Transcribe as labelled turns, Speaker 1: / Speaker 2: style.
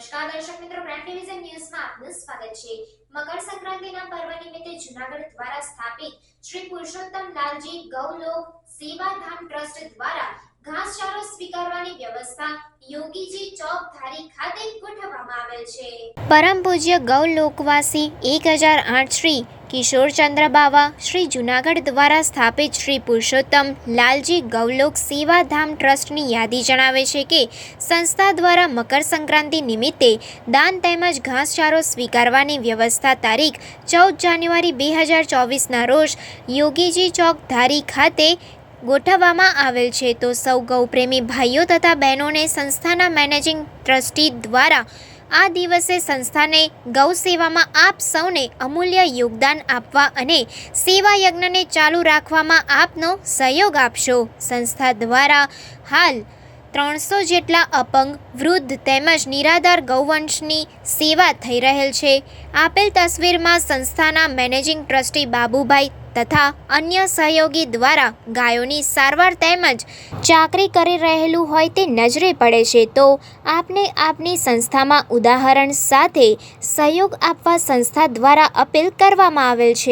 Speaker 1: નમસ્કાર, દર્શક મિત્રો, બ્રાન્ડ ડિવિઝન ન્યૂઝમાં આપનું સ્વાગત છે. મકર સંક્રાંતિના પર્વ નિમિત્તે જુનાગઢ દ્વારા સ્થાપિત શ્રી પુરુષોત્તમ લાલજી ગૌલોક સેવાધામ ટ્રસ્ટ દ્વારા ઘાસચારો સ્વીકારવાની વ્યવસ્થા યોગીજી ચોક ધારી ખાતે ગોઠવવામાં આવેલ છે. પરમ પૂજ્ય ગૌલોકવાસી એક હજાર આઠ શ્રી કિશોરચંદ્ર બાવા શ્રી જુનાગઢ દ્વારા સ્થાપિત શ્રી પુરુષોત્તમ લાલજી ગૌલોક સેવાધામ ટ્રસ્ટની યાદી જણાવે છે કે, સંસ્થા દ્વારા મકર સંક્રાંતિ નિમિત્તે દાન તેમજ ઘાસચારો સ્વીકારવાની વ્યવસ્થા તારીખ ચૌદ જાન્યુઆરી બે હજાર ચોવીસના રોજ યોગીજી ચોક ધારી ખાતે ગોઠવવામાં આવેલ છે. તો સૌ ગૌપ્રેમી ભાઈઓ તથા બહેનોને સંસ્થાના મેનેજિંગ ટ્રસ્ટી દ્વારા આ દિવસે સંસ્થાને ગૌ સેવામાં આપ સૌને અમૂલ્ય યોગદાન આપવા અને સેવા યજ્ઞને ચાલુ રાખવામાં આપનો સહયોગ આપશો. સંસ્થા દ્વારા હાલ ત્રણસો જેટલા અપંગ, વૃદ્ધ તેમજ નિરાધાર ગૌવંશની સેવા થઈ રહેલ છે. આપેલ તસવીરમાં સંસ્થાના મેનેજિંગ ટ્રસ્ટી બાબુભાઈ તથા અન્ય સહયોગી દ્વારા ગાયોની સારવાર તેમજ ચાકરી કરી રહેલું હોય તે નજરે પડે છે. તો આપને આપની સંસ્થામાં ઉદાહરણ સાથે સહયોગ આપવા સંસ્થા દ્વારા અપીલ કરવામાં આવેલ છે.